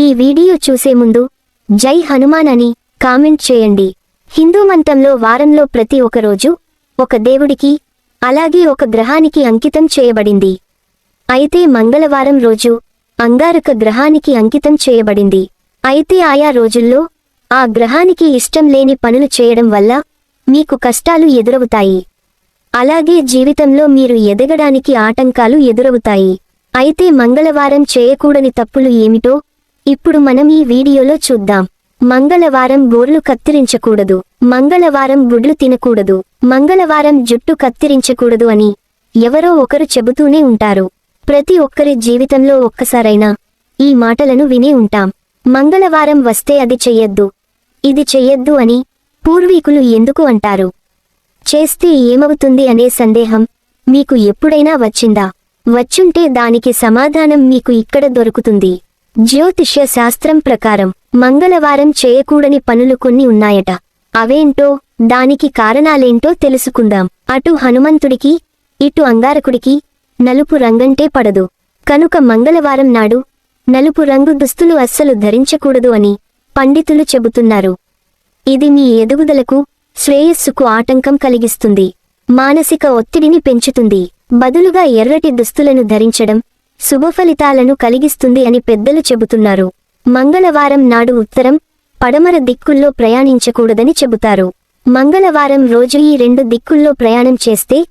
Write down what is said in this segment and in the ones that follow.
ఈ వీడియో చూసే ముందు జై హనుమాన్ అని కామెంట్ చేయండి. హిందూ మంతంలో వారంలో ప్రతి ఒకరోజు ఒక దేవుడికి అలాగే ఒక గ్రహానికి అంకితం చేయబడింది. అయితే మంగళవారం రోజు అంగారక గ్రహానికి అంకితం చేయబడింది. అయితే ఆయా రోజుల్లో ఆ గ్రహానికి ఇష్టం లేని పనులు చేయడం వల్ల మీకు కష్టాలు ఎదురవుతాయి. అలాగే జీవితంలో మీరు ఎదగడానికి ఆటంకాలు ఎదురవుతాయి. అయితే మంగళవారం చేయకూడని తప్పులు ఏమిటో ఇప్పుడు మనం ఈ వీడియోలో చూద్దాం. మంగళవారం గోర్లు కత్తిరించకూడదు. మంగళవారం గుడ్లు తినకూడదు. మంగళవారం జుట్టు కత్తిరించకూడదు అని ఎవరో ఒకరు చెబుతూనే ఉంటారు. ప్రతి ఒక్కరి జీవితంలో ఒక్కసారైనా ఈ మాటలను వినే ఉంటాం. మంగళవారం వస్తే అది చెయ్యొద్దు. ఇది చెయ్యొద్దు అని పూర్వీకులు ఎందుకు అంటారు? చేస్తే ఏమవుతుంది అనే సందేహం మీకు ఎప్పుడైనా వచ్చిందా? వచ్చుంటే దానికి సమాధానం మీకు ఇక్కడ దొరుకుతుంది. జ్యోతిష్య శాస్త్రం ప్రకారం మంగళవారం చేయకూడని పనులు కొన్ని ఉన్నాయట. అవేంటో దానికి కారణాలేంటో తెలుసుకుందాం. అటు హనుమంతుడికి ఇటు అంగారకుడికి నలుపు రంగంటే పడదు. కనుక మంగళవారం నాడు నలుపు రంగు దుస్తులు అస్సలు ధరించకూడదు అని పండితులు చెబుతున్నారు. ఇది మీ ఎదుగుదలకు శ్రేయస్సుకు ఆటంకం కలిగిస్తుంది. మానసిక ఒత్తిడిని పెంచుతుంది. బదులుగా ఎర్రటి దుస్తులను ధరించడం శుభఫలితాలను కలిగిస్తుంది అని పెద్దలు చెబుతున్నారు. మంగళవారం నాడు ఉత్తరం పడమర దిక్కుల్లో ప్రయాణించకూడదని చెబుతారు. మంగళవారం రోజు ఈ రెండు దిక్కుల్లో ప్రయాణం చేస్తే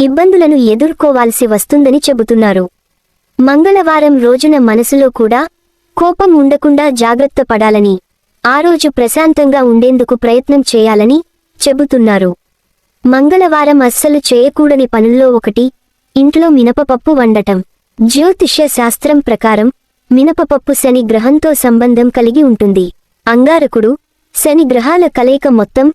ఇబ్బందులను ఎదుర్కోవాల్సి వస్తుందని చెబుతున్నారు. మంగళవారం రోజున మనసులో కూడా కోపం ఉండకుండా జాగ్రత్త పడాలని ఆ రోజు ప్రశాంతంగా ఉండేందుకు ప్రయత్నం చేయాలని చెబుతున్నారు. మంగళవారం అస్సలు చేయకూడని పనుల్లో ఒకటి ఇంట్లో మినపపప్పు వండటం. జ్యోతిష్య శాస్త్రం ప్రకారం మినపపప్పు శని గ్రహంతో సంబంధం కలిగి ఉంటుంది. అంగారకుడు శని గ్రహాల కలయిక మొత్తం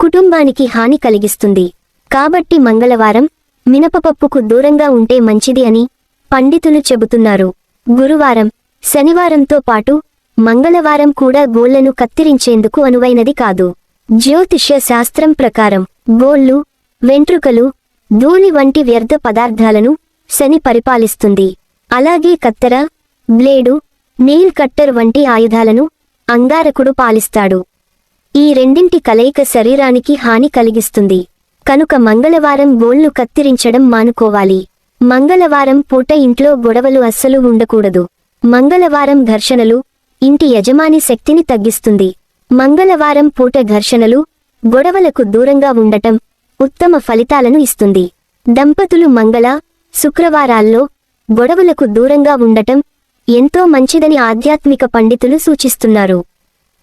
కుటుంబానికి హాని కలిగిస్తుంది. కాబట్టి మంగళవారం మినపపప్పుకు దూరంగా ఉంటే మంచిది అని పండితులు చెబుతున్నారు. గురువారం శనివారంతో పాటు మంగళవారం కూడా గోళ్ళను కత్తిరించేందుకు అనువైనది కాదు. జ్యోతిష్య శాస్త్రం ప్రకారం గోళ్ళు వెంట్రుకలు ధూళి వంటి వ్యర్థ పదార్థాలను శని పరిపాలిస్తుంది. అలాగే కత్తెర బ్లేడు నెయిల్ కట్టర్ వంటి ఆయుధాలను అంగారకుడు పాలిస్తాడు. ఈ రెండింటి కలయిక శరీరానికి హాని కలిగిస్తుంది. కనుక మంగళవారం గోళ్ళు కత్తిరించడం మానుకోవాలి. మంగళవారం పూట ఇంట్లో గొడవలు అస్సలు ఉండకూడదు. మంగళవారం ఘర్షణలు ఇంటి యజమాని శక్తిని తగ్గిస్తుంది. మంగళవారం పూట ఘర్షణలు గొడవలకు దూరంగా ఉండటం ఉత్తమ ఫలితాలను ఇస్తుంది. దంపతులు మంగళ శుక్రవారాల్లో గొడవలకు దూరంగా ఉండటం ఎంతో మంచిదని ఆధ్యాత్మిక పండితులు సూచిస్తున్నారు.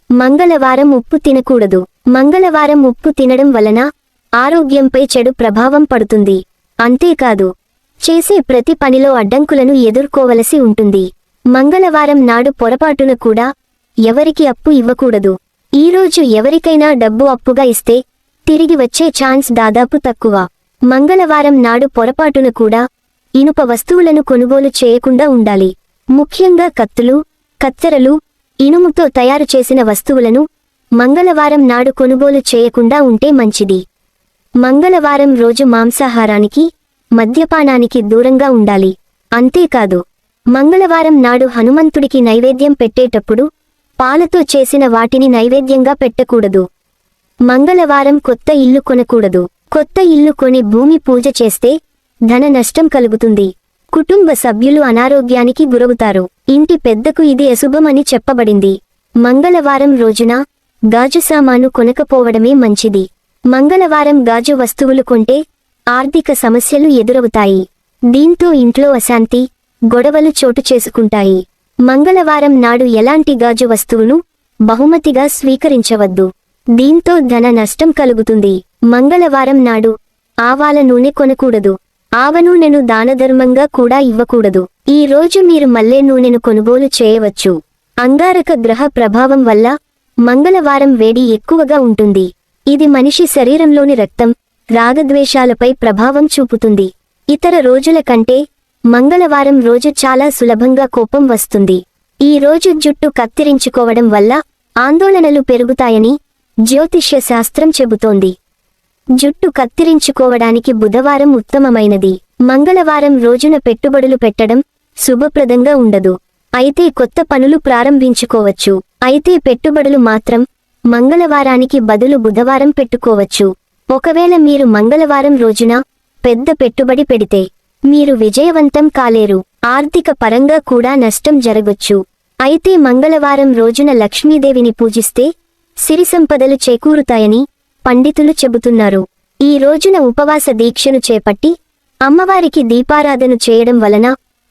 మంగళవారం ఉప్పు తినకూడదు. మంగళవారం ఉప్పు తినడం వలన ఆరోగ్యంపై చెడు ప్రభావం పడుతుంది. అంతేకాదు చేసే ప్రతి పనిలో అడ్డంకులను ఎదుర్కోవలసి ఉంటుంది. మంగళవారం నాడు పొరపాటున కూడా ఎవరికి అప్పు ఇవ్వకూడదు. ఈరోజు ఎవరికైనా డబ్బు అప్పుగా ఇస్తే తిరిగి వచ్చే ఛాన్స్ దాదాపు తక్కువ. మంగళవారం నాడు పొరపాటున కూడా ఇనుప వస్తువులను కొనుగోలు చేయకుండా ఉండాలి. ముఖ్యంగా కత్తులు కత్తెరలు ఇనుముతో తయారు చేసిన వస్తువులను మంగళవారం నాడు కొనుగోలు చేయకుండా ఉంటే మంచిది. మంగళవారం రోజు మాంసాహారానికి మద్యపానానికి దూరంగా ఉండాలి. అంతేకాదు మంగళవారం నాడు హనుమంతుడికి నైవేద్యం పెట్టేటప్పుడు పాలతో చేసిన వాటిని నైవేద్యంగా పెట్టకూడదు. మంగళవారం కొత్త ఇల్లు కొనకూడదు. కొత్త ఇల్లు కొని భూమి పూజ చేస్తే ధన నష్టం కలుగుతుంది. కుటుంబ సభ్యులు అనారోగ్యానికి గురవుతారు. ఇంటి పెద్దకు ఇది అశుభమని చెప్పబడింది. మంగళవారం రోజున గాజు సామాను కొనకపోవడమే మంచిది. మంగళవారం గాజు వస్తువులు కొంటే ఆర్థిక సమస్యలు ఎదురవుతాయి. దీంతో ఇంట్లో అశాంతి గొడవలు చోటు చేసుకుంటాయి. మంగళవారం నాడు ఎలాంటి గాజు వస్తువును బహుమతిగా స్వీకరించవద్దు. దీంతో ధన నష్టం కలుగుతుంది. మంగళవారం నాడు ఆవాల నూనె కొనకూడదు. ఆవ నూనెను దానధర్మంగా కూడా ఇవ్వకూడదు. ఈ రోజు మీరు మల్లె నూనెను కొనుగోలు చేయవచ్చు. అంగారక గ్రహ ప్రభావం వల్ల మంగళవారం వేడి ఎక్కువగా ఉంటుంది. ఇది మనిషి శరీరంలోని రక్తం రాగద్వేషాలపై ప్రభావం చూపుతుంది. ఇతర రోజుల కంటే మంగళవారం రోజు చాలా సులభంగా కోపం వస్తుంది. ఈ రోజు జుట్టు కత్తిరించుకోవడం వల్ల ఆందోళనలు పెరుగుతాయని జ్యోతిష్య శాస్త్రం చెబుతోంది. జుట్టు కత్తిరించుకోవడానికి బుధవారం ఉత్తమమైనది. మంగళవారం రోజున పెట్టుబడులు పెట్టడం శుభప్రదంగా ఉండదు. అయితే కొత్త పనులు ప్రారంభించుకోవచ్చు. అయితే పెట్టుబడులు మాత్రం మంగళవారానికి బదులు బుధవారం పెట్టుకోవచ్చు. ఒకవేళ మీరు మంగళవారం రోజున పెద్ద పెట్టుబడి పెడితే మీరు విజయవంతం కాలేరు. ఆర్థిక పరంగా కూడా నష్టం జరగొచ్చు. అయితే మంగళవారం రోజున లక్ష్మీదేవిని పూజిస్తే సిరి సంపదలు చేకూరుతాయని పండితులు చెబుతున్నారు. ఈ రోజున ఉపవాస దీక్షను చేపట్టి అమ్మవారికి దీపారాధన చేయడం వలన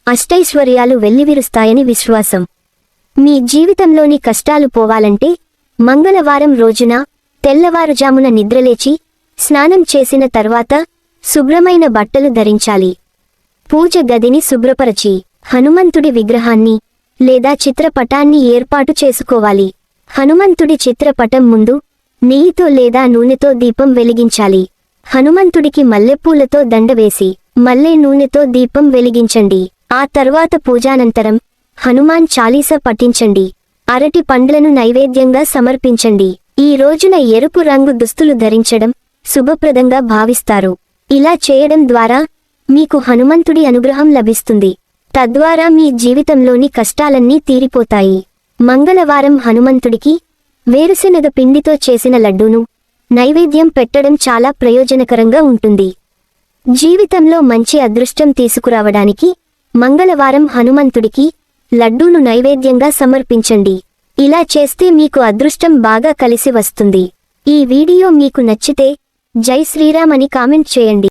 అష్టైశ్వర్యాలు వెల్లివిరుస్తాయని విశ్వాసం. మీ జీవితంలోని కష్టాలు పోవాలంటే మంగళవారం రోజున తెల్లవారుజామున నిద్రలేచి స్నానం చేసిన తర్వాత శుభ్రమైన బట్టలు ధరించాలి. పూజ గదిని శుభ్రపరచి హనుమంతుడి విగ్రహాన్ని లేదా చిత్రపటాన్ని ఏర్పాటు చేసుకోవాలి. హనుమంతుడి చిత్రపటం ముందు నెయ్యితో లేదా నూనెతో దీపం వెలిగించాలి. హనుమంతుడికి మల్లెపూలతో దండ వేసి మల్లె నూనెతో దీపం వెలిగించండి. ఆ తర్వాత పూజానంతరం హనుమాన్ చాలీస పఠించండి. అరటి పండ్లను నైవేద్యంగా సమర్పించండి. ఈ రోజున ఎరుపు రంగు దుస్తులు ధరించడం శుభప్రదంగా భావిస్తారు. ఇలా చేయడం ద్వారా మీకు హనుమంతుడి అనుగ్రహం లభిస్తుంది. తద్వారా మీ జీవితంలోని కష్టాలన్నీ తీరిపోతాయి. మంగళవారం హనుమంతుడికి వేరుశెనగ పిండితో చేసిన లడ్డూను నైవేద్యం పెట్టడం చాలా ప్రయోజనకరంగా ఉంటుంది. జీవితంలో మంచి అదృష్టం తీసుకురావడానికి మంగళవారం హనుమంతుడికి లడ్డూను నైవేద్యంగా సమర్పించండి. ఇలా చేస్తే మీకు అదృష్టం బాగా కలిసి వస్తుంది. ఈ వీడియో మీకు నచ్చితే జై శ్రీరామ్ అని కామెంట్ చేయండి.